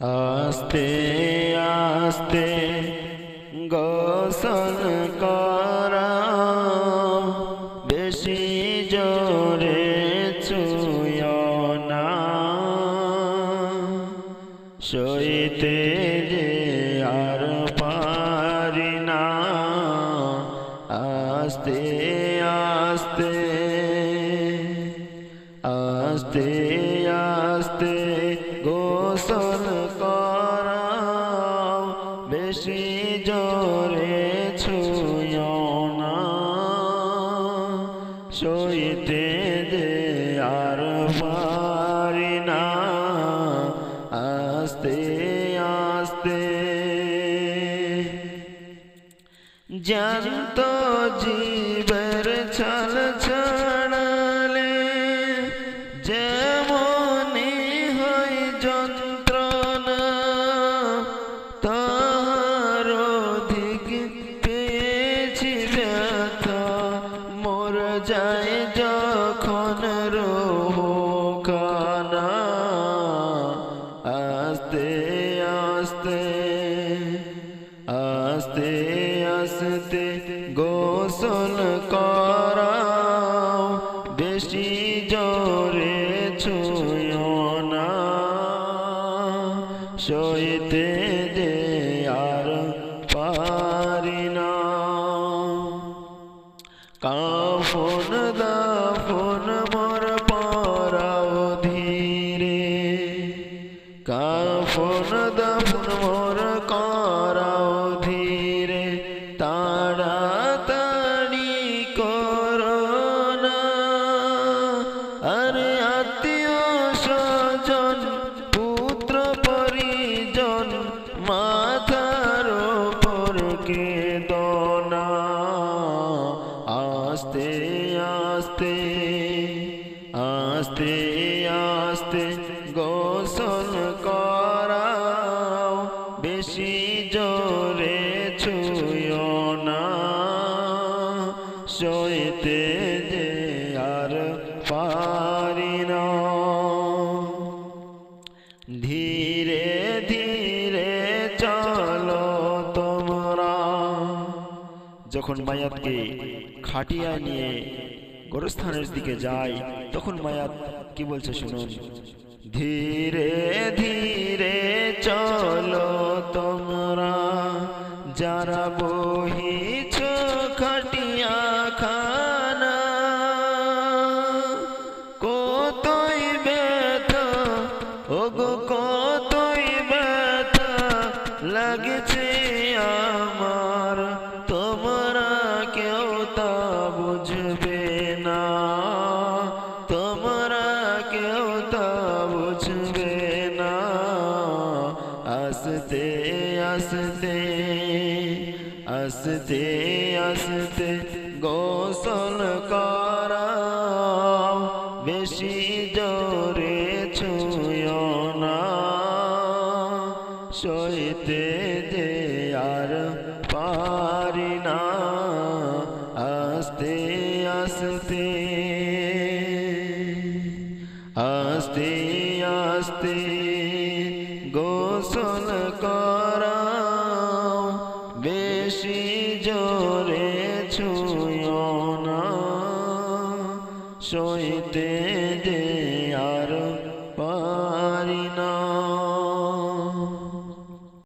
আস্তে আস্তে গোসল করা বেশি জোরে ছুঁয় না। সইতে যে আর পারি না। আস্তে আস্তে আস্তে গোসল করাও, বেশি জোরে ছুঁয় না। সইতে দে আর পারি না, আস্তে আস্তে। জানত জীবের ছাল ছাড়ালে যায় যখন রোহখানা আস্তে আস্তে আস্তে আস্তে গোসল করাও, বেশি জোরে ছুঁয় না। সইতে দে আর কাফন দাফন মর পরাও ধীরে। কাফন দাফন আস্তে আস্তে আস্তে গোসল করাও। বেশি জোরে ছুঁয় না। সইতে যে আর পারি যখন মায়াতকে খাটিয়ায় নিয়ে গোরস্থানের দিকে যায়, তখন মায়াত কি বলছে শুনুন? ধীরে ধীরে চলো তোমরা, যারা বহিছ খাটিয়া খানা, কতই ব্যথা, ওগো কতই ব্যথা লাগছে আস্তে আস্তে আস্তে গোসল করাও। বেশি জোরে ছুঁয় না। সইতে দে আর পারি না। আস্তে আস্তে আস্তে আস্তে সইতে যে আর